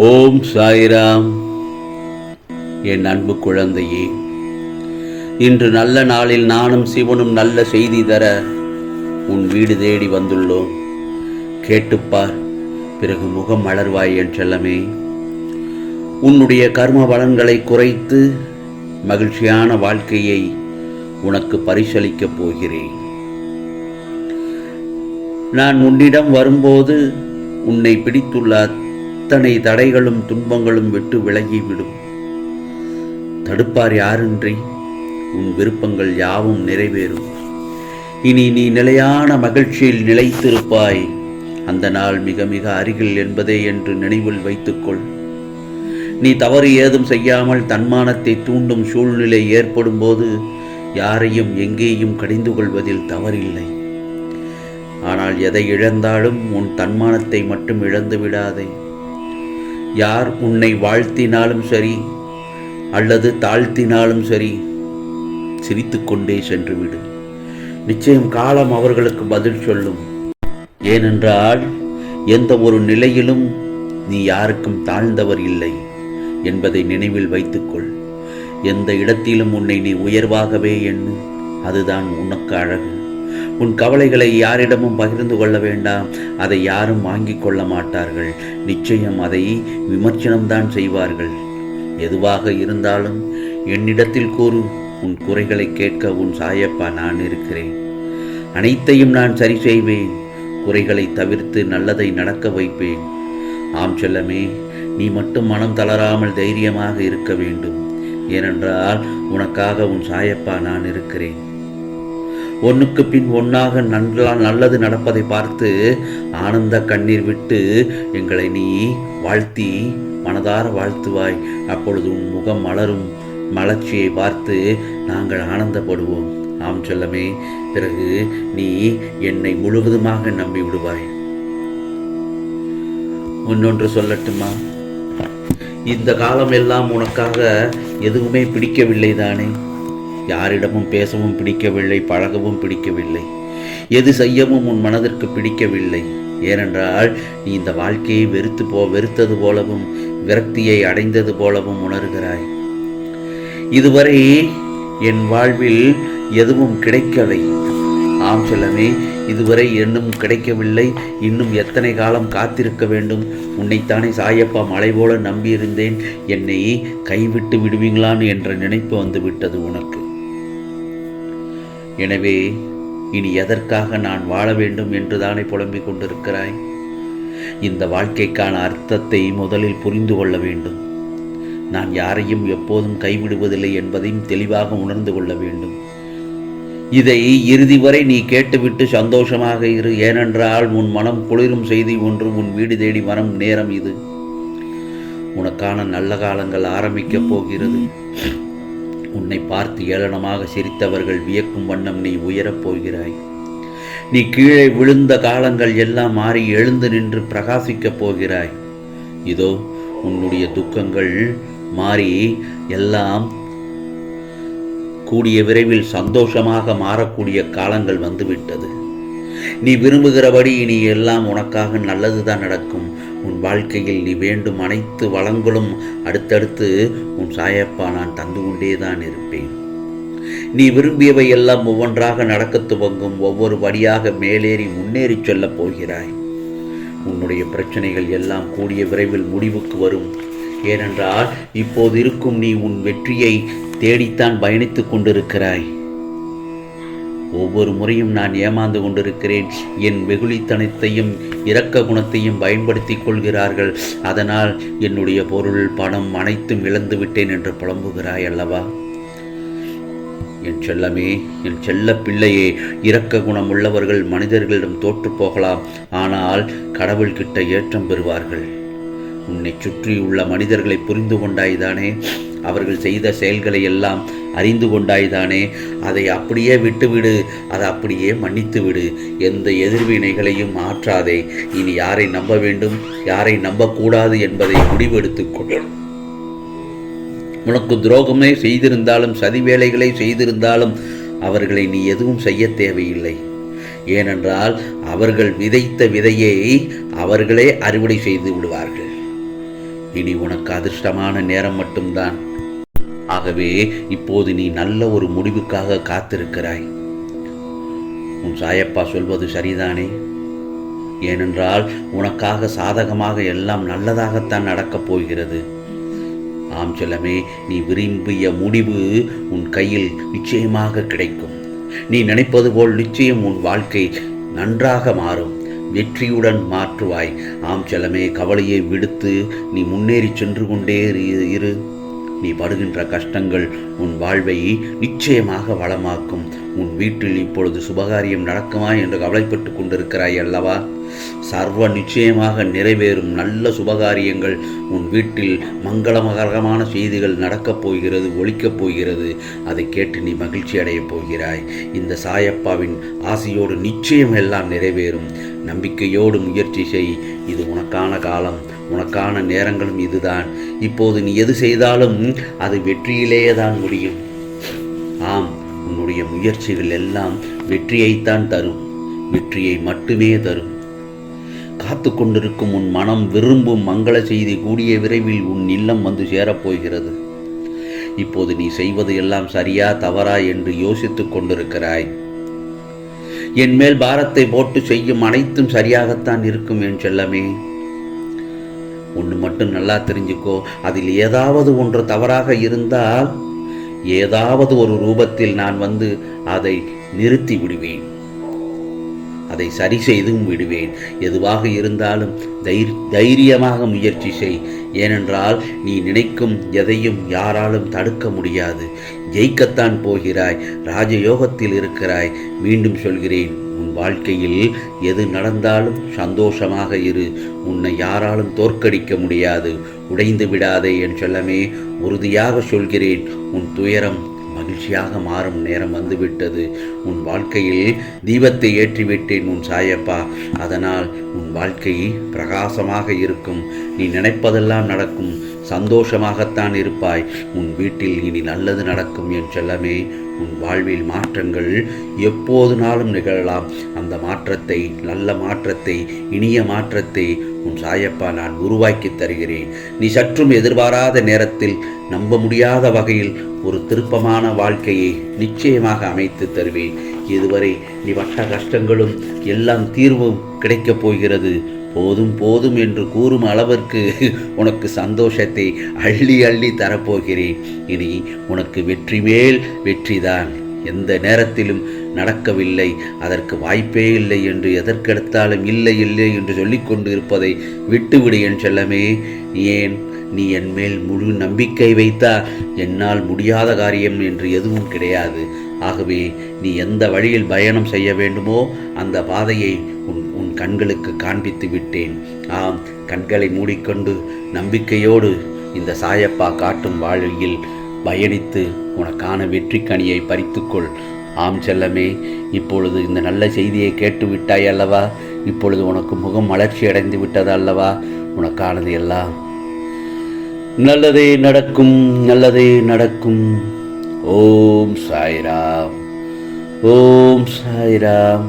ஓம் சாய்ராம். என் அன்பு குழந்தையே இன்று நல்ல நாளில் நானும் சிவனும் நல்ல செய்தி தர உன் வீடு தேடி வந்துள்ளோம். கேட்டுப்பார் பிறகு முகம் மலர்வாய் என் செல்லமே. உன்னுடைய கர்ம பலன்களை குறைத்து மகிழ்ச்சியான வாழ்க்கையை உனக்கு பரிசளிக்கப் போகிறேன். நான் உன்னிடம் வரும்போது உன்னை பிடித்துள்ள அத்தனை தடைகளும் துன்பங்களும் விட்டு விலகிவிடும். தடுப்பார் யாரின்றி? உன் விருப்பங்கள் யாவும் நிறைவேறும். இனி நீ நிலையான மகிழ்ச்சியில் நிலைத்திருப்பாய். அந்த நாள் மிக மிக அருகில் என்பதே என்று நினைவில் வைத்துக்கொள். நீ தவறு ஏதும் செய்யாமல் தன்மானத்தை தூண்டும் சூழ்நிலை ஏற்படும் போது யாரையும் எங்கேயும் கடிந்து கொள்வதில் தவறில்லை. ஆனால் எதை இழந்தாலும் உன் தன்மானத்தை மட்டும் இழந்து விடாதே யார் உன்னை வாழ்த்தினாலும் சரி அல்லது தாழ்த்தினாலும் சரி சிரித்துக்கொண்டே சென்று விடு நிச்சயம் காலம் அவர்களுக்கு பதில் சொல்லும். ஏனென்றால் எந்த ஒரு நிலையிலும் நீ யாருக்கும் தாழ்ந்தவர் இல்லை என்பதை நினைவில் வைத்துக்கொள். எந்த இடத்திலும் உன்னை நீ உயர்வாகவே எண்ணும் அதுதான் உனக்கு அழகு. உன் கவலைகளை யாரிடமும் பகிர்ந்து கொள்ள வேண்டாம். அதை யாரும் வாங்கிக் கொள்ள மாட்டார்கள். நிச்சயம் அதை விமர்சனம்தான் செய்வார்கள். எதுவாக இருந்தாலும் என்னிடத்தில் கூறு உன் குறைகளை கேட்க உன் சாயப்பா நான் இருக்கிறேன். அனைத்தையும் நான் சரி செய்வேன். குறைகளை தவிர்த்து நல்லதை நடக்க வைப்பேன். ஆம் செல்லமே நீ மட்டும் மனம் தளராமல் தைரியமாக இருக்க வேண்டும். ஏனென்றால் உனக்காக உன் சாயப்பா நான் இருக்கிறேன். ஒன்றுக்கு பின் ஒன்றாக நன்றா நல்லது நடப்பதை பார்த்து ஆனந்த கண்ணீர் விட்டு எங்களை நீ வாழ்த்தி மனதார வாழ்த்துவாய். அப்பொழுது உன் முகம் மலரும். மலர்ச்சியை பார்த்து நாங்கள் ஆனந்தப்படுவோம். ஆம் சொல்லமே பிறகு நீ என்னை முழுவதுமாக நம்பி விடுவாய். இன்னொன்று சொல்லட்டுமா? இந்த காலம் எல்லாம் உனக்காக எதுவுமே பிடிக்கவில்லை தானே யாரிடமும் பேசவும் பிடிக்கவில்லை பழகவும் பிடிக்கவில்லை. எது செய்யவும் உன் மனதிற்கு பிடிக்கவில்லை. ஏனென்றால் நீ இந்த வாழ்க்கையை வெறுத்து போ வெறுத்தது போலவும் விரக்தியை அடைந்தது போலவும் உணர்கிறாய். இதுவரை என் வாழ்வில் எதுவும் கிடைக்கலை. ஆம் செல்லமே இதுவரை இன்னும் கிடைக்கவில்லை. இன்னும் எத்தனை காலம் காத்திருக்க வேண்டும்? உன்னைத்தானே சாயப்பா மலை போல நம்பியிருந்தேன். என்னை கைவிட்டு விடுவீங்களான்னு என்ற நினைப்பு வந்துவிட்டது உனக்கு. எனவே இனி எதற்காக நான் வாழ வேண்டும் என்று தானே புலம்பிக் கொண்டிருக்கிறாய்? இந்த வாழ்க்கைக்கான அர்த்தத்தை முதலில் புரிந்து கொள்ள வேண்டும். நான் யாரையும் எப்போதும் கைவிடுவதில்லை என்பதையும் தெளிவாக உணர்ந்து கொள்ள வேண்டும். இதை இறுதி வரை நீ கேட்டுவிட்டு சந்தோஷமாக இரு. ஏனென்றால் உன் மனம் குளிரும் செய்தி ஒன்று உன் வீடு தேடி வரும் நேரம் இது. உனக்கான நல்ல காலங்கள் ஆரம்பிக்கப் போகிறது. உன்னை பார்த்து ஏளனமாக சிரித்தவர்கள் வியக்கும் வண்ணம் நீ உயரப் போகிறாய். நீ கீழே விழுந்த காலங்கள் எல்லாம் மாறி எழுந்து நின்று பிரகாசிக்கப் போகிறாய். இதோ உன்னுடைய துக்கங்கள் மாறி எல்லாம் கூடிய விரைவில் சந்தோஷமாக மாறக்கூடிய காலங்கள் வந்துவிட்டது. நீ விரும்புகிறபடி இனி எல்லாம் உனக்காக நல்லதுதான் நடக்கும். உன் வாழ்க்கையில் நீ வேண்டும் அனைத்து வளங்களும் அடுத்தடுத்து உன் சாயப்பா நான் தந்து கொண்டே தான் இருப்பேன். நீ விரும்பியவை எல்லாம் ஒவ்வொன்றாக நடக்கத் துவங்கும் ஒவ்வொரு படியாக மேலேறி முன்னேறி செல்லப் போகிறாய். உன்னுடைய பிரச்சனைகள் எல்லாம் கூடிய விரைவில் முடிவுக்கு வரும். ஏனென்றால் இப்போது இருக்கும் நீ உன் வெற்றியை தேடித்தான் பயணித்துக் கொண்டிருக்கிறாய். ஒவ்வொரு முறையும் நான் ஏமாந்து கொண்டிருக்கிறேன். என் வெகுளித்தனத்தையும் இரக்க குணத்தையும் பயன்படுத்திக் கொள்கிறார்கள். அதனால் என்னுடைய பொருள் பணம் அனைத்தும் இழந்து விட்டேன் என்று புலம்புகிறாய் அல்லவா? என் செல்லமே என் செல்ல பிள்ளையே இரக்க குணம் உள்ளவர்கள் மனிதர்களிடம் தோற்று போகலாம். ஆனால் கடவுள்கிட்ட ஏற்றம் பெறுவார்கள். உன்னை சுற்றியுள்ள மனிதர்களை புரிந்து கொண்டாய்தானே அவர்கள் செய்த செயல்களை எல்லாம் அறிந்து கொண்டாய்தானே? அதை அப்படியே விட்டுவிடு. அதை அப்படியே மன்னித்து விடு எந்த எதிர்வினைகளையும் மாற்றாதே. இனி யாரை நம்ப வேண்டும்? யாரை நம்பக்கூடாது என்பதை முடிவெடுத்துக் கொள். உனக்கு துரோகமே செய்திருந்தாலும் சதி வேலைகளை செய்திருந்தாலும் அவர்களை நீ எதுவும் செய்ய தேவையில்லை. ஏனென்றால் அவர்கள் விதைத்த விதையை அவர்களே அறுவடை செய்து விடுவார்கள். இனி உனக்கு அதிர்ஷ்டமான நேரம் மட்டும்தான். ஆகவே இப்போது நீ நல்ல ஒரு முடிவுக்காக காத்திருக்கிறாய். உன் சாயப்பா சொல்வது சரிதானே? ஏனென்றால் உனக்காக சாதகமாக எல்லாம் நல்லதாகத்தான் நடக்கப் போகிறது. ஆம் செல்லமே நீ விரும்பிய முடிவு உன் கையில் நிச்சயமாக கிடைக்கும். நீ நினைப்பது போல் நிச்சயம் உன் வாழ்க்கை நன்றாக மாறும். வெற்றியுடன் மாற்றுவாய். ஆம் செல்லமே கவலையை விடுத்து நீ முன்னேறி சென்று கொண்டே இரு- இரு. நீ படுகின்ற கஷ்டங்கள் உன் வாழ்வை நிச்சயமாக வளமாக்கும். உன் வீட்டில் இப்பொழுது சுபகாரியம் நடக்குமா என்று கவலைப்பட்டு கொண்டிருக்கிறாய் அல்லவா? சர்வ நிச்சயமாக நிறைவேறும் நல்ல சுபகாரியங்கள் உன் வீட்டில் மங்களமகரமான செய்திகள் நடக்கப் போகிறது ஒழிக்கப் போகிறது. அதை கேட்டு நீ மகிழ்ச்சி அடையப் போகிறாய். இந்த சாயப்பாவின் ஆசையோடு நிச்சயம் எல்லாம் நிறைவேறும். நம்பிக்கையோடு முயற்சி செய். இது உனக்கான காலம். உனக்கான நேரங்களும் இதுதான். இப்போது நீ எது செய்தாலும் அது வெற்றியிலேயே தான் முடியும். ஆம் உன்னுடைய முயற்சிகள் எல்லாம் வெற்றியைத்தான் தரும். வெற்றியை மட்டுமே தரும். காத்து கொண்டிருக்கும் உன் மனம் விரும்பும் மங்கள செய்தி கூடிய விரைவில் உன் இல்லம் வந்து சேரப்போகிறது இப்போது நீ செய்வது எல்லாம் சரியா தவறா என்று யோசித்துக் கொண்டிருக்கிறாய். என் மேல் பாரத்தை போட்டு செய்யும் அனைத்தும் சரியாகத்தான் இருக்கும் என் செல்லமே. ஒன்று மட்டும் நல்லா தெரிஞ்சுக்கோ. அதில் ஏதாவது ஒன்று தவறாக இருந்தால் ஏதாவது ஒரு ரூபத்தில் நான் வந்து அதை நிறுத்தி விடுவேன். அதை சரி செய்தும் விடுவேன். எதுவாக இருந்தாலும் தைர் தைரியமாக முயற்சி செய். ஏனென்றால் நீ நினைக்கும் எதையும் யாராலும் தடுக்க முடியாது. ஜெயிக்கத்தான் போகிறாய். ராஜயோகத்தில் இருக்கிறாய். மீண்டும் சொல்கிறேன். உன் வாழ்க்கையில் எது நடந்தாலும் சந்தோஷமாக இரு. உன்னை யாராலும் தோற்கடிக்க முடியாது. உடைந்து விடாதே என் செல்லமே உறுதியாக சொல்கிறேன். உன் துயரம் மகிழ்ச்சியாக மாறும் நேரம் வந்துவிட்டது. உன் வாழ்க்கையில் தீபத்தை ஏற்றிவிட்டேன் உன் சாயப்பா. அதனால் உன் வாழ்க்கை பிரகாசமாக இருக்கும். நீ நினைப்பதெல்லாம் நடக்கும். சந்தோஷமாகத்தான் இருப்பாய். உன் வீட்டில் இனி நல்லது நடக்கும் என் செல்லமே. உன் வாழ்வில் மாற்றங்கள் எப்போதுனாலும் நிகழலாம். அந்த மாற்றத்தை நல்ல மாற்றத்தை இனிய மாற்றத்தை உன் சாயப்பா நான் உருவாக்கி தருகிறேன். நீ சற்றும் எதிர்பாராத நேரத்தில் நம்ப முடியாத வகையில் ஒரு திருப்பமான வாழ்க்கையை நிச்சயமாக அமைத்து தருவேன். இதுவரை நீ வட்ட கஷ்டங்களும் எல்லாம் தீர்வும் கிடைக்கப் போகிறது. போதும் போதும் என்று கூறும் அளவிற்கு உனக்கு சந்தோஷத்தை அள்ளி அள்ளி தரப்போகிறேன். இனி உனக்கு வெற்றி மேல் வெற்றிதான். எந்த நேரத்திலும் நடக்கவில்லை. அதற்கு வாய்ப்பே இல்லை என்று எதற்கெடுத்தாலும் இல்லை இல்லை என்று சொல்லிக் கொண்டு இருப்பதை விட்டுவிடு என் செல்லமே. ஏன்? நீ என் மேல் முழு நம்பிக்கை வைத்தால் என்னால் முடியாத காரியம் என்று எதுவும் கிடையாது. ஆகவே நீ எந்த வழியில் பயணம் செய்ய வேண்டுமோ அந்த பாதையை உன் கண்களுக்கு காண்பித்து விட்டேன். ஆம் கண்களை மூடிக்கொண்டு நம்பிக்கையோடு இந்த சாயப்பா காட்டும் வாழ்வில் பயணித்து உனக்கான வெற்றி கனியை பறித்துக்கொள். ஆம் செல்லமே இப்பொழுது இந்த நல்ல செய்தியை கேட்டு விட்டாய் அல்லவா? இப்பொழுது உனக்கு முகம் மலர்ச்சி அடைந்து விட்டது அல்லவா? உனக்கானது எல்லாம். நல்லதே நடக்கும் நல்லதே நடக்கும். ஓம் சாய்ராம் ஓம் சாய்ராம்.